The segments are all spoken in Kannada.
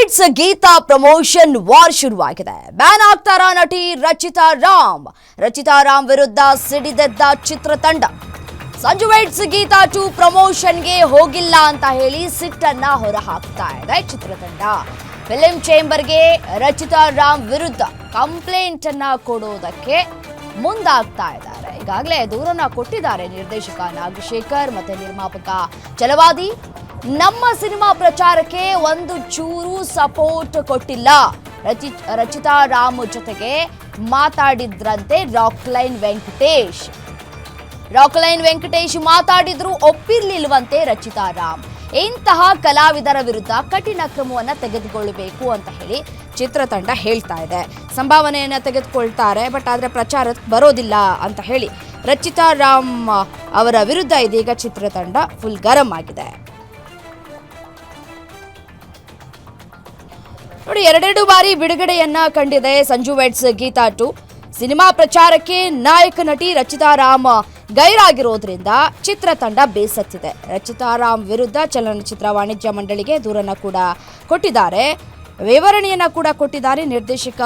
ವೈಟ್ಸ್ ಗೀತಾ ಪ್ರಮೋಷನ್ ವಾರ್ ಶುರುವಾಗಿದೆ. ಬ್ಯಾನ್ ಆಗ್ತಾರ ನಟಿ ರಚಿತಾ ರಾಮ್. ರಚಿತಾ ರಾಮ್ ವಿರುದ್ಧ ಸಿಡಿದೆದ್ದ ಚಿತ್ರತಂಡ. ಸಂಜು ವೈಟ್ಸ್ ಗೀತಾ ಟು ಪ್ರಮೋಷನ್ಗೆ ಹೋಗಿಲ್ಲ ಅಂತ ಹೇಳಿ ಸಿಟ್ಟನ್ನ ಹೊರಹಾಕ್ತಾ ಇದೆ ಚಿತ್ರತಂಡ. ಫಿಲಿಂ ಚೇಂಬರ್ಗೆ ರಚಿತಾ ರಾಮ್ ವಿರುದ್ಧ ಕಂಪ್ಲೇಂಟ್ ಅನ್ನ ಕೊಡೋದಕ್ಕೆ ಮುಂದಾಗ್ತಾ ಇದ್ದಾರೆ. ಈಗಾಗಲೇ ದೂರನ್ನ ಕೊಟ್ಟಿದ್ದಾರೆ ನಿರ್ದೇಶಕ ನಾಗಶೇಖರ್ ಮತ್ತೆ ನಿರ್ಮಾಪಕ ಚಲವಾದಿ. ನಮ್ಮ ಸಿನಿಮಾ ಪ್ರಚಾರಕ್ಕೆ ಒಂದು ಚೂರು ಸಪೋರ್ಟ್ ಕೊಟ್ಟಿಲ್ಲ. ರಚಿ, ರಚಿತಾ ರಾಮ್ ಜೊತೆಗೆ ಮಾತಾಡಿದ್ರಂತೆ ರಾಕ್ಲೈನ್ ವೆಂಕಟೇಶ್. ರಾಕ್ಲೈನ್ ವೆಂಕಟೇಶ್ ಮಾತಾಡಿದ್ರು ಒಪ್ಪಿರ್ಲಿಲ್ವಂತೆ ರಚಿತಾ ರಾಮ್. ಇಂತಹ ಕಲಾವಿದರ ವಿರುದ್ಧ ಕಠಿಣ ಕ್ರಮವನ್ನು ತೆಗೆದುಕೊಳ್ಳಬೇಕು ಅಂತ ಹೇಳಿ ಚಿತ್ರತಂಡ ಹೇಳ್ತಾ ಇದೆ. ಸಂಭಾವನೆಯನ್ನು ತೆಗೆದುಕೊಳ್ತಾರೆ, ಬಟ್ ಆದರೆ ಪ್ರಚಾರಕ್ಕೆ ಬರೋದಿಲ್ಲ ಅಂತ ಹೇಳಿ ರಚಿತಾ ರಾಮ್ ಅವರ ವಿರುದ್ಧ ಇದೀಗ ಚಿತ್ರತಂಡ ಫುಲ್ ಗರಂ ಆಗಿದೆ. ನೋಡಿ, ಎರಡೆರಡು ಬಾರಿ ಬಿಡುಗಡೆಯನ್ನ ಕಂಡಿದೆ Sanju weds Geetha two. Cinema ಪ್ರಚಾರಕ್ಕೆ ನಾಯಕ ನಟಿ ರಚಿತಾ ರಾಮ್ ಗೈರಾಗಿರೋದ್ರಿಂದ ಚಿತ್ರತಂಡ ಬೇಸತ್ತಿದೆ. ರಚಿತಾ ರಾಮ್ ವಿರುದ್ಧ ಚಲನಚಿತ್ರ ವಾಣಿಜ್ಯ ಮಂಡಳಿಗೆ ದೂರನ್ನು ಕೂಡ ಕೊಟ್ಟಿದ್ದಾರೆ. ವಿವರಣೆಯನ್ನು ಕೂಡ ಕೊಟ್ಟಿದ್ದಾರೆ ನಿರ್ದೇಶಕ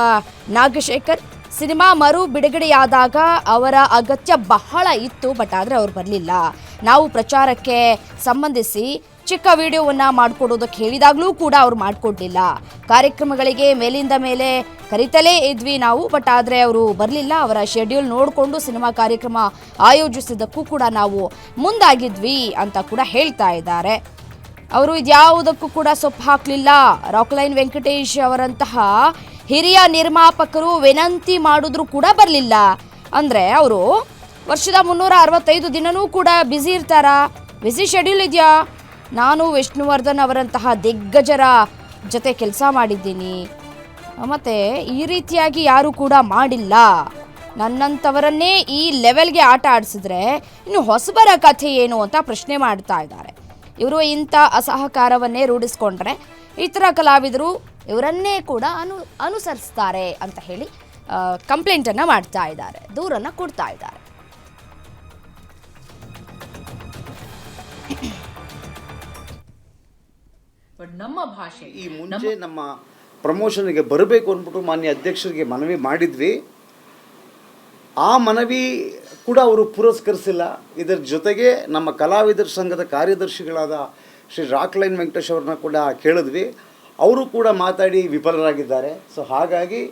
ನಾಗಶೇಖರ್. ಸಿನಿಮಾ ಮರು ಬಿಡುಗಡೆಯಾದಾಗ ಅವರ ಅಗತ್ಯ ಬಹಳ ಇತ್ತು, ಬಟ್ ಆದರೆ ಅವ್ರು ಬರಲಿಲ್ಲ. ನಾವು ಪ್ರಚಾರಕ್ಕೆ ಸಂಬಂಧಿಸಿ ಚಿಕ್ಕ ವಿಡಿಯೋವನ್ನ ಮಾಡಿಕೊಡೋದಕ್ಕೆ ಹೇಳಿದಾಗಲೂ ಕೂಡ ಅವ್ರು ಮಾಡಿಕೊಡ್ಲಿಲ್ಲ. ಕಾರ್ಯಕ್ರಮಗಳಿಗೆ ಮೇಲಿಂದ ಮೇಲೆ ಕರಿತಲೇ ಇದ್ವಿ ನಾವು, ಬಟ್ ಆದರೆ ಅವರು ಬರಲಿಲ್ಲ. ಅವರ ಶೆಡ್ಯೂಲ್ ನೋಡಿಕೊಂಡು ಸಿನಿಮಾ ಕಾರ್ಯಕ್ರಮ ಆಯೋಜಿಸಿದ್ದಕ್ಕೂ ಕೂಡ ನಾವು ಮುಂದಾಗಿದ್ವಿ ಅಂತ ಕೂಡ ಹೇಳ್ತಾ ಇದ್ದಾರೆ. ಅವರು ಇದ್ಯಾವುದಕ್ಕೂ ಕೂಡ ಸೊಪ್ಪು ಹಾಕಲಿಲ್ಲ. ರಾಕ್ಲೈನ್ ವೆಂಕಟೇಶ್ ಅವರಂತಹ ಹಿರಿಯ ನಿರ್ಮಾಪಕರು ವಿನಂತಿ ಮಾಡಿದ್ರು ಕೂಡ ಬರಲಿಲ್ಲ. ಅಂದರೆ ಅವರು ವರ್ಷದ ಮುನ್ನೂರ ಅರವತ್ತೈದು ದಿನವೂ ಕೂಡ ಬ್ಯುಸಿ ಇರ್ತಾರಾ? ಬ್ಯುಸಿ ಶೆಡ್ಯೂಲ್ ಇದೆಯಾ? ನಾನು ವಿಷ್ಣುವರ್ಧನ್ ಅವರಂತಹ ದಿಗ್ಗಜರ ಜೊತೆ ಕೆಲಸ ಮಾಡಿದ್ದೀನಿ. ಮತ್ತು ಈ ರೀತಿಯಾಗಿ ಯಾರೂ ಕೂಡ ಮಾಡಿಲ್ಲ. ನನ್ನಂಥವರನ್ನೇ ಈ ಲೆವೆಲ್ಗೆ ಆಟ ಆಡಿಸಿದ್ರೆ ಇನ್ನು ಹೊಸಬರ ಕಥೆ ಏನು ಅಂತ ಪ್ರಶ್ನೆ ಮಾಡ್ತಾ ಇದ್ದಾರೆ. ಇವರು ಇಂಥ ಅಸಹಕಾರವನ್ನೇ ರೂಢಿಸ್ಕೊಂಡ್ರೆ ಇತರ ಕಲಾವಿದರು ಇವರನ್ನೇ ಕೂಡ ಅನು, ಅನುಸರಿಸ್ತಾರೆ ಅಂತ ಹೇಳಿ ಕಂಪ್ಲೇಂಟನ್ನು ಮಾಡ್ತಾ ಇದ್ದಾರೆ. ದೂರನ್ನು ಕೊಡ್ತಾ ಇದ್ದಾರೆ. ಬಟ್ ನಮ್ಮ ಭಾಷೆ ಈ ಮುಂಚೆ ನಮ್ಮ ಪ್ರಮೋಷನ್ಗೆ ಬರಬೇಕು ಅಂದ್ಬಿಟ್ಟು ಮಾನ್ಯ ಅಧ್ಯಕ್ಷರಿಗೆ ಮನವಿ ಮಾಡಿದ್ವಿ. ಆ ಮನವಿ ಕೂಡ ಅವರು ಪುರಸ್ಕರಿಸಿಲ್ಲ. ಇದರ ಜೊತೆಗೆ ನಮ್ಮ ಕಲಾವಿದರ ಸಂಘದ ಕಾರ್ಯದರ್ಶಿಗಳಾದ ಶ್ರೀ ರಾಕ್ಲೈನ್ ವೆಂಕಟೇಶ್ ಅವ್ರನ್ನ ಕೂಡ ಕೇಳಿದ್ವಿ. ಅವರು ಕೂಡ ಮಾತಾಡಿ ವಿಫಲರಾಗಿದ್ದಾರೆ. ಸೊ ಹಾಗಾಗಿ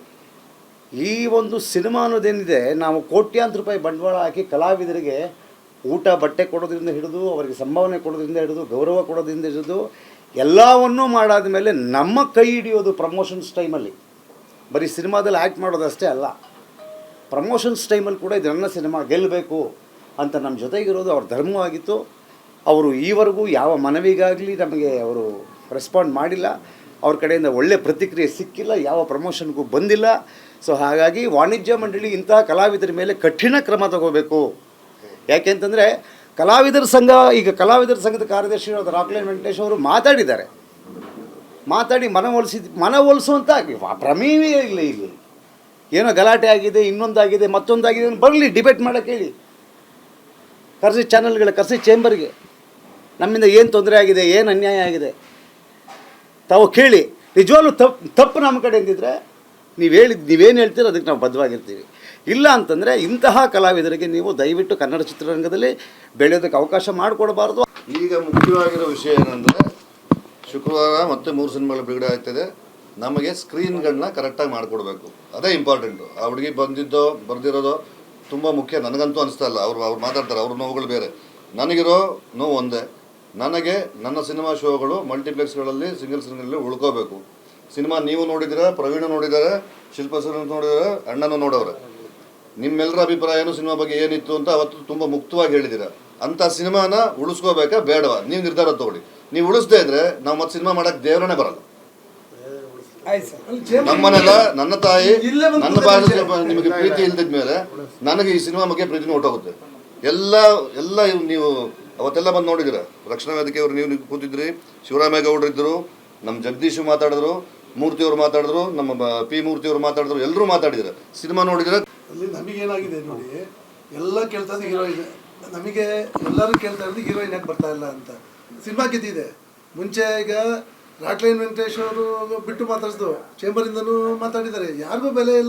ಈ ಒಂದು ಸಿನಿಮಾ ಅನ್ನೋದೇನಿದೆ ನಾವು ಕೋಟ್ಯಾಂತರ ರೂಪಾಯಿ ಬಂಡವಾಳ ಹಾಕಿ ಕಲಾವಿದರಿಗೆ ಊಟ ಬಟ್ಟೆ ಕೊಡೋದ್ರಿಂದ ಹಿಡಿದು ಅವರಿಗೆ ಸಂಭಾವನೆ ಕೊಡೋದ್ರಿಂದ ಹಿಡಿದು ಗೌರವ ಕೊಡೋದ್ರಿಂದ ಹಿಡಿದು ಎಲ್ಲವನ್ನೂ ಮಾಡಾದ ಮೇಲೆ ನಮ್ಮ ಕೈ ಹಿಡಿಯೋದು ಪ್ರಮೋಷನ್ಸ್ ಟೈಮಲ್ಲಿ ಬರೀ ಸಿನಿಮಾದಲ್ಲಿ ಆ್ಯಕ್ಟ್ ಮಾಡೋದಷ್ಟೇ ಅಲ್ಲ. ಪ್ರಮೋಷನ್ಸ್ ಟೈಮಲ್ಲಿ ಕೂಡ ಇದು ನನ್ನ ಸಿನಿಮಾ ಗೆಲ್ಲಬೇಕು ಅಂತ ನಮ್ಮ ಜೊತೆಗಿರೋದು ಅವ್ರ ಧರ್ಮವಾಗಿತ್ತು ಅವರು ಈವರೆಗೂ ಯಾವ ಮನವಿಗಾಗಲಿ ನಮಗೆ ಅವರು ರೆಸ್ಪಾಂಡ್ ಮಾಡಿಲ್ಲ. ಅವ್ರ ಕಡೆಯಿಂದ ಒಳ್ಳೆ ಪ್ರತಿಕ್ರಿಯೆ ಸಿಕ್ಕಿಲ್ಲ, ಯಾವ ಪ್ರಮೋಷನ್ಗೂ ಬಂದಿಲ್ಲ. ಸೊ ಹಾಗಾಗಿ ವಾಣಿಜ್ಯ ಮಂಡಳಿ ಇಂತಹ ಕಲಾವಿದರ ಮೇಲೆ ಕಠಿಣ ಕ್ರಮ ತಗೋಬೇಕು. ಯಾಕೆಂತಂದರೆ ಕಲಾವಿದರ ಸಂಘ, ಈಗ ಕಲಾವಿದರ ಸಂಘದ ಕಾರ್ಯದರ್ಶಿಯಾದ ರಾಕ್ಲೈನ್ ವೆಂಕಟೇಶ್ ಅವರು ಮಾತಾಡಿದ್ದಾರೆ. ಮಾತಾಡಿ ಮನವೊಲಿಸಿದ ಮನವೊಲಿಸುವಂಥ ಪ್ರಮೇಯವೇ ಇಲ್ಲ ಇಲ್ಲಿ. ಏನೋ ಗಲಾಟೆ ಆಗಿದೆ, ಇನ್ನೊಂದಾಗಿದೆ, ಮತ್ತೊಂದಾಗಿದೆ ಬರಲಿ ಡಿಬೇಟ್ ಮಾಡೋಕೆ ಹೇಳಿ. ಕರೆಸಿ ಚಾನಲ್ಗಳ ಕರೆಸಿ ಚೇಂಬರ್ಗೆ ನಮ್ಮಿಂದ ಏನು ತೊಂದರೆ ಆಗಿದೆ, ಏನು ಅನ್ಯಾಯ ಆಗಿದೆ? ತಾವು ಕೇಳಿ. ನಿಜವಾಗ್ಲೂ ತಪ್ಪು ತಪ್ಪು ನಮ್ಮ ಕಡೆ ಎಂದಿದ್ರೆ, ನೀವು ಹೇಳಿದ್ದು ನೀವೇನು ಹೇಳ್ತೀರೋ ಅದಕ್ಕೆ ನಾವು ಬದ್ಧವಾಗಿರ್ತೀವಿ. ಇಲ್ಲ ಅಂತಂದರೆ ಇಂತಹ ಕಲಾವಿದರಿಗೆ ನೀವು ದಯವಿಟ್ಟು ಕನ್ನಡ ಚಿತ್ರರಂಗದಲ್ಲಿ ಬೆಳೆಯೋದಕ್ಕೆ ಅವಕಾಶ ಮಾಡಿಕೊಡಬಾರ್ದು. ಈಗ ಮುಖ್ಯವಾಗಿರೋ ವಿಷಯ ಏನಂದರೆ, ಶುಕ್ರವಾರ ಮತ್ತೆ ಮೂರು ಸಿನಿಮಾಗಳು ಬಿಡುಗಡೆ ಆಗ್ತದೆ. ನಮಗೆ ಸ್ಕ್ರೀನ್ಗಳನ್ನ ಕರೆಕ್ಟಾಗಿ ಮಾಡಿಕೊಡ್ಬೇಕು. ಅದೇ ಇಂಪಾರ್ಟೆಂಟು ಆ ಹುಡುಗಿ ಬಂದಿದ್ದೋ, ಬರೆದಿರೋದೋ ತುಂಬ ಮುಖ್ಯ. ನನಗಂತೂ ಅನಿಸ್ತಾ ಇಲ್ಲ. ಅವ್ರು ಅವ್ರು ಮಾತಾಡ್ತಾರೆ. ಅವ್ರ ನೋವುಗಳು ಬೇರೆ. ನನಗಿರೋ ನೋವು ಒಂದೇ. ನನಗೆ ನನ್ನ ಸಿನಿಮಾ ಶೋಗಳು ಮಲ್ಟಿಪ್ಲೆಕ್ಸ್ಗಳಲ್ಲಿ, ಸಿಂಗಲ್ ಸಿನಿಮಾಗಳಲ್ಲಿ ಉಳ್ಕೋಬೇಕು. ಸಿನಿಮಾ ನೀವು ನೋಡಿದ್ದೀರಾ, ಪ್ರವೀಣ ನೋಡಿದ್ದಾರೆ, ಶಿಲ್ಪ ಸರ್ ನೋಡಿದ್ದಾರೆ, ಅಣ್ಣನೂ ನೋಡೋರೆ ನಿಮ್ಮೆಲ್ಲರ ಅಭಿಪ್ರಾಯ ಏನು ಸಿನಿಮಾ ಬಗ್ಗೆ ಏನಿತ್ತು ಅಂತ ಅವತ್ತು ತುಂಬ ಮುಕ್ತವಾಗಿ ಹೇಳಿದ್ದೀರಾ. ಅಂತ ಸಿನಿಮಾನ ಉಳಿಸ್ಕೋಬೇಕಾ? ಬೇಡವಾ? ನೀವು ನಿರ್ಧಾರ ತಗೊಳ್ಳಿ. ನೀವು ಉಳಿಸದೇ ಇದ್ರೆ ನಾವು ಮತ್ತೆ ಸಿನಿಮಾ ಮಾಡಕ್ಕೆ ದೇವರನೇ ಬರಲ್ಲ. ನಮ್ಮನೆಲ್ಲ ನನ್ನ ತಾಯಿ, ನನ್ನ ಭಾಷೆ ನಿಮಗೆ ಪ್ರೀತಿ ಇಲ್ದಿದ್ಮೇಲೆ ನನಗೆ ಈ ಸಿನಿಮಾ ಬಗ್ಗೆ ಪ್ರೀತಿನೂ ಹೊಟ್ಟೋಗುತ್ತೆ ಎಲ್ಲ ಎಲ್ಲ ನೀವು ಅವತ್ತೆಲ್ಲ ಬಂದು ನೋಡಿದಿರ ರಕ್ಷಣಾ ವೇದಿಕೆ ಅವರು ನೀವು ಕೂತಿದ್ರಿ ಶಿವರಾಮೇಗೌಡರು ಇದ್ದರು ನಮ್ಮ ಜಗದೀಶ್ ಮಾತಾಡಿದ್ರು, ಮೂರ್ತಿಯವರು ಮಾತಾಡಿದ್ರು, ನಮ್ಮ ಪಿ ಮೂರ್ತಿಯವರು ಮಾತಾಡಿದ್ರು, ಎಲ್ಲರೂ ಮಾತಾಡಿದ್ರು ಸಿನಿಮಾ ನೋಡಿದ್ರೆ ಅಲ್ಲಿ ನಮಗೇನಾಗಿದೆ ನೋಡಿ, ಎಲ್ಲ ಕೇಳ್ತಾ ಇದ್ದ ಹೀರೋಯಿನ್ ನಮಗೆ ಎಲ್ಲರೂ ಕೇಳ್ತಾ ಇರೋದು ಹೀರೋಯಿನ್ ಯಾಕೆ ಬರ್ತಾ ಇಲ್ಲ ಅಂತ. ಸಿನಿಮಾ ಗೆದ್ದಿದೆ. ಮುಂಚೆ ಈಗ ರಾಟ್ಲೈನ್ ವೆಂಕಟೇಶ್ ಅವರು ಬಿಟ್ಟು ಮಾತಾಡಿಸ್ದು ಚೇಂಬರಿಂದನೂ ಮಾತಾಡಿದ್ದಾರೆ. ಯಾರಿಗೂ ಬೆಲೆ ಇಲ್ಲ.